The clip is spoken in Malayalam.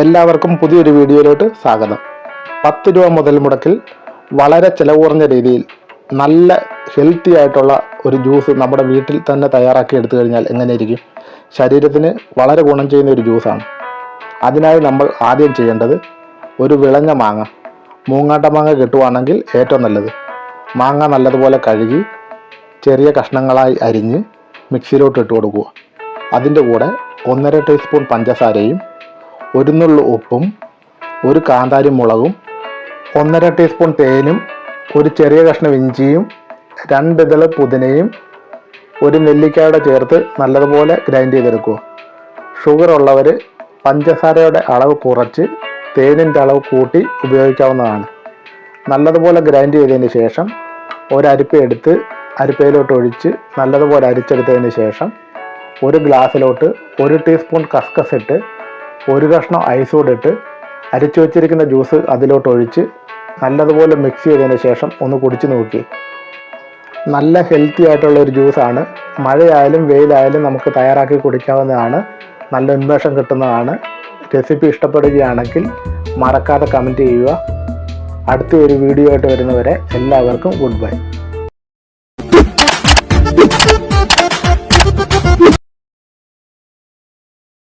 എല്ലാവർക്കും പുതിയൊരു വീഡിയോയിലോട്ട് സ്വാഗതം. പത്ത് രൂപ മുതൽ മുടക്കിൽ വളരെ ചിലവ് കുറഞ്ഞ രീതിയിൽ നല്ല ഹെൽത്തി ആയിട്ടുള്ള ഒരു ജ്യൂസ് നമ്മുടെ വീട്ടിൽ തന്നെ തയ്യാറാക്കി എടുത്തു കഴിഞ്ഞാൽ എങ്ങനെയിരിക്കും? ശരീരത്തിന് വളരെ ഗുണം ചെയ്യുന്ന ഒരു ജ്യൂസാണ് അതിനായി നമ്മൾ ആദ്യം ചെയ്യേണ്ടത് ഒരു വിളഞ്ഞ മാങ്ങ. മൂങ്ങാട്ട മാങ്ങ കിട്ടുവാണെങ്കിൽ ഏറ്റവും നല്ലത്. മാങ്ങ നല്ലതുപോലെ കഴുകി ചെറിയ കഷ്ണങ്ങളായി അരിഞ്ഞ് മിക്സിയിലോട്ട് ഇട്ട് കൊടുക്കുക. അതിന്റെ കൂടെ ഒന്നര ടീസ്പൂൺ പഞ്ചസാരയും ഒരു നുള്ളു ഉപ്പും ഒരു കാന്താരി മുളകും ഒന്നര ടീസ്പൂൺ തേനും ഒരു ചെറിയ കഷ്ണം ഇഞ്ചിയും രണ്ട് ഇതൾ പുതിനയും ഒരു നെല്ലിക്കയുടെ ചേർത്ത് നല്ലതുപോലെ ഗ്രൈൻഡ് ചെയ്തെടുക്കുക ഷുഗർ ഉള്ളവർ പഞ്ചസാരയുടെ അളവ് കുറച്ച് തേനിന്റെ അളവ് കൂട്ടി ഉപയോഗിക്കാവുന്നതാണ്. നല്ലതുപോലെ ഗ്രൈൻഡ് ചെയ്തതിന് ശേഷം ഒരരിപ്പ എടുത്ത് അരിപ്പയിലോട്ട് ഒഴിച്ച് നല്ലതുപോലെ അരിച്ചെടുത്തതിന് ശേഷം ഒരു ഗ്ലാസ്സിലോട്ട് ഒരു ടീസ്പൂൺ കസ്കസ് ഇട്ട് ഒരു കഷ്ണം ഐസ് കൂടെ ഇട്ട് അരിച്ചു വെച്ചിരിക്കുന്ന ജ്യൂസ് അതിലോട്ട് ഒഴിച്ച് നല്ലതുപോലെ മിക്സ് ചെയ്തതിന് ശേഷം ഒന്ന് കുടിച്ച് നോക്കി. നല്ല ഹെൽത്തി ആയിട്ടുള്ള ഒരു ജ്യൂസാണ് മഴയായാലും വെയിലായാലും നമുക്ക് തയ്യാറാക്കി കുടിക്കാവുന്നതാണ്. നല്ല ഉന്മേഷം കിട്ടുന്നതാണ്. റെസിപ്പി ഇഷ്ടപ്പെടുകയാണെങ്കിൽ മറക്കാതെ കമന്റ് ചെയ്യുക. അടുത്ത ഒരു വീഡിയോ ആയിട്ട് വരുന്നവരെ എല്ലാവർക്കും ഗുഡ് ബൈ